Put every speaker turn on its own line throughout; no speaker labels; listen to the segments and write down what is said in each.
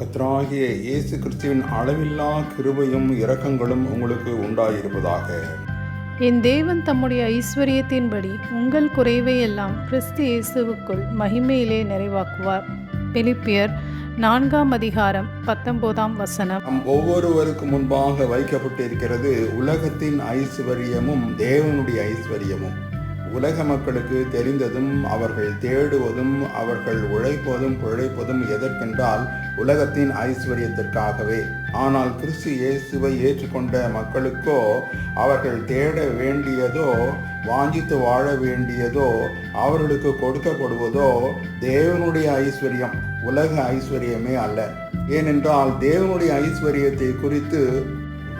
கர்த்தராகிய இயேசு கிறிஸ்துவின் அளவில்லா கிருபையும் இரக்கங்களும் உங்களுக்கு உண்டாயிருப்பதாக.
என் தேவன் தம்முடைய ஐஸ்வர்யத்தின்படி உங்கள் குறைவை எல்லாம் கிறிஸ்து இயேசுவுக்குள் மகிமையிலே நிறைவாக்குவார். பிலிப்பியர் நான்காம் அதிகாரம் பத்தொன்பதாம் வசனம்.
நம் ஒவ்வொருவருக்கு முன்பாக வைக்கப்பட்டிருக்கிறது உலகத்தின் ஐஸ்வர்யமும் தேவனுடைய ஐஸ்வர்யமும். உலக மக்களுக்கு தெரிந்ததும் அவர்கள் தேடுவதும் அவர்கள் உழைப்பதும் பிழைப்பதும் எதற்கென்றால் உலகத்தின் ஐஸ்வர்யத்திற்காகவே. ஆனால் கிறிஸ்து இயேசுவை ஏற்றுக்கொண்ட மக்களுக்கோ அவர்கள் தேட வேண்டியதோ வாஞ்சித்து வாழ வேண்டியதோ அவர்களுக்கு கொடுக்கப்படுவதோ தேவனுடைய ஐஸ்வர்யம் உலக ஐஸ்வர்யமே அல்ல. ஏனென்றால் தேவனுடைய ஐஸ்வர்யத்தை குறித்து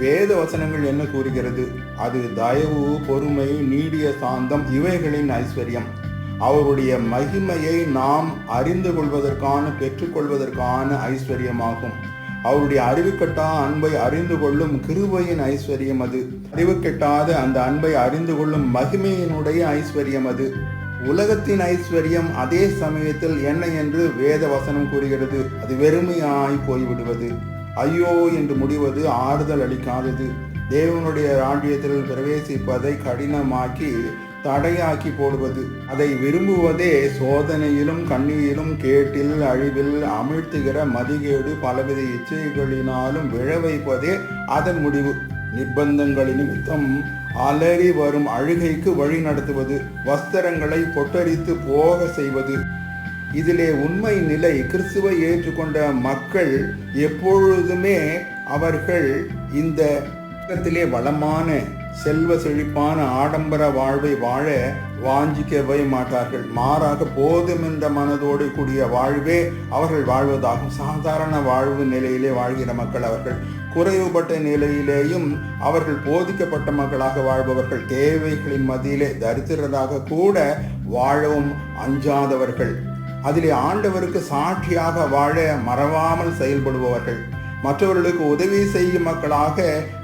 வேத வசனங்கள் என்ன கூறுகிறது? அது தயவு பொறுமை நீடிய சாந்தம் இவைகளின் ஐஸ்வர்யம். அவருடைய மகிமையை நாம் அறிந்து கொள்வதற்கான பெற்றுக்கொள்வதற்கான ஐஸ்வர்யமாகும். அவருடைய அறிவுக்கட்டா அன்பை அறிந்து கொள்ளும் கிருபையின் ஐஸ்வர்யம் அது. அறிவுக்கெட்டாத அந்த அன்பை அறிந்து கொள்ளும் மகிமையினுடைய ஐஸ்வர்யம் அது. உலகத்தின் ஐஸ்வர்யம் அதே சமயத்தில் என்ன என்று வேத வசனம் கூறுகிறது. அது வெறுமையாய் போய்விடுவது. ஐயோ என்று முடிவது ஆறுதல் அளிக்காதது. தேவனுடைய ராஜ்யத்தில் பிரவேசிப்பதை கடினமாக்கி தடையாக்கி போடுவது. அதை விரும்புவதே சோதனையிலும் கண்ணீரிலும் கேட்டில் அழிவில் அமிழ்த்துகிற மதிகேடு பலவித இச்சைகளினாலும் விழ வைப்பதே அதன் முடிவு. நிர்பந்தங்களின் நிமித்தம் அலறி வரும் அழுகைக்கு வழி நடத்துவது வஸ்திரங்களை பொட்டரித்து போக செய்வது. இதிலே உண்மை நிலை கிறிஸ்துவை ஏற்றுக்கொண்ட மக்கள் எப்பொழுதுமே அவர்கள் இந்த உலகத்திலே வளமான செல்வ செழிப்பான ஆடம்பர வாழ்வை வாழ வாஞ்சிக்கவே மாட்டார்கள். மாறாக போதும் என்ற மனதோடு கூடிய வாழ்வே அவர்கள் வாழ்வதாகும். சாதாரண வாழ்வு நிலையிலே வாழ்கிற மக்கள் அவர்கள் குறைவுபட்ட நிலையிலேயும் அவர்கள் போதிக்கப்பட்ட மக்களாக வாழ்பவர்கள் தேவைகளின் மத்தியிலே தரித்திரராக கூட வாழவும் அஞ்சாதவர்கள். அதிலே ஆண்டவருக்கு சாட்சியாக வாழ மறவாமல் செயல்படுபவர்கள். மற்றவர்களுக்கு உதவி செய்யும் மக்களாக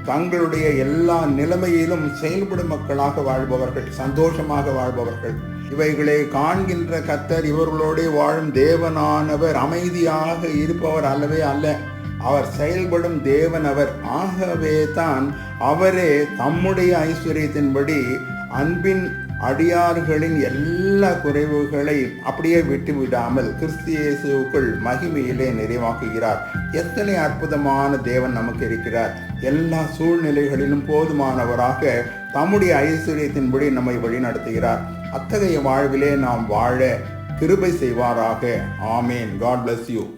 தங்களுடைய எல்லா நிலைமையிலும் செயல்படும் மக்களாக வாழ்பவர்கள் சந்தோஷமாக வாழ்பவர்கள். இவைகளை காண்கின்ற கத்தர் இவர்களோடு வாழும் தேவனானவர் அமைதியாக இருப்பவர் அல்லவே அல்ல. அவர் செயல்படும் தேவன் அவர் ஆகவே தான் அவரே தம்முடைய ஐஸ்வர்யத்தின்படி அன்பின் அடியார்களின் எல்லா குறைவுகளை அப்படியே விட்டு விடாமல் மகிமையிலே நிறைவாக்குகிறார். எத்தனை அற்புதமான தேவன் நமக்கு இருக்கிறார். எல்லா சூழ்நிலைகளிலும் போதுமானவராக தம்முடைய ஐஸ்வர்யத்தின்படி நம்மை வழிநடத்துகிறார். அத்தகைய வாழ்விலே நாம் வாழ கிருபை செய்வாராக. ஆமேன். God bless you